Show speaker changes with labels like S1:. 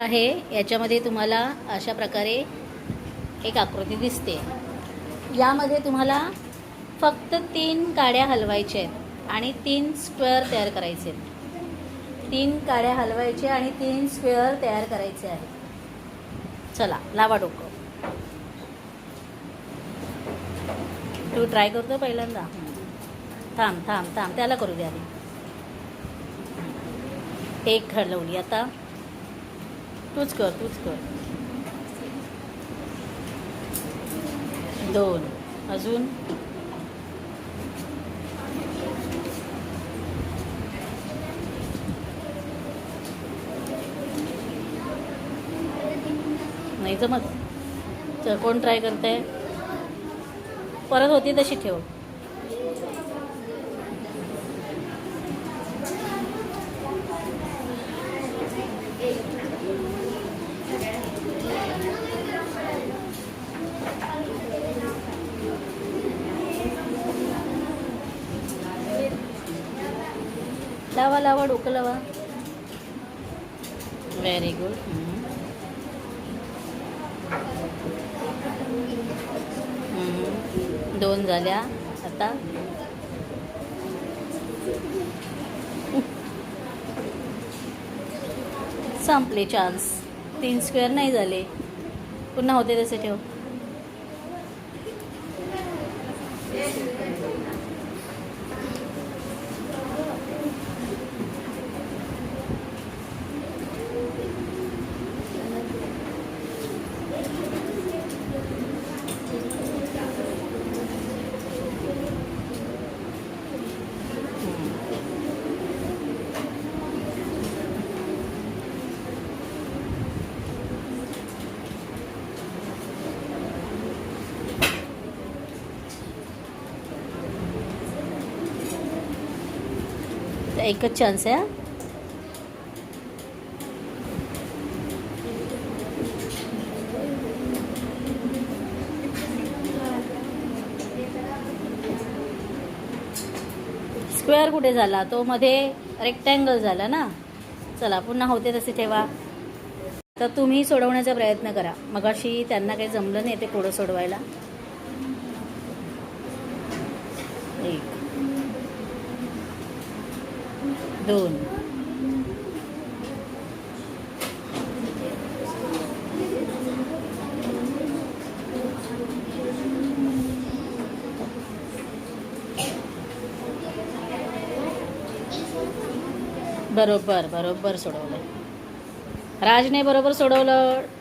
S1: आहे. याच्यामध्ये तुम्हाला अशा प्रकारे एक आकृती दिसते. यामध्ये तुम्हाला फक्त तीन काड्या हलवायच्या आहेत आणि तीन स्क्वेअर तयार करायचे आहेत. तीन काड्या हलवायचे आणि तीन स्क्वेअर तयार करायचे आहेत. चला लावा डोकं. तू ट्राय करतो पहिल्यांदा? थांब थांब थांब. त्याला करू द्या आधी. एक हलवली आता. तूच कर तूच कर. दोन. अजून? नाही जमत. कोण ट्राय करते परत होती तशी ठेव. लावा लावा डोकं लावा. व्हेरी गुड दोन झाल्या. आता? संपले चान्स तीन स्क्वेअर नाही झाले. पुन्हा होते तसे ठेव. एकच चान्स आहे स्क्वेअर कुठे झाला? तो मध्ये रेक्टँगल झाला ना? चला पुन्हा होते तसे ठेवा. तर तुम्ही सोडवण्याचा प्रयत्न करा. मगाशी त्यांना काही जमलं नाही ते पुढं सोडवायला. एक. दोन. बरोबर बरोबर सोडवलं. राजने बरोबर सोडवलं.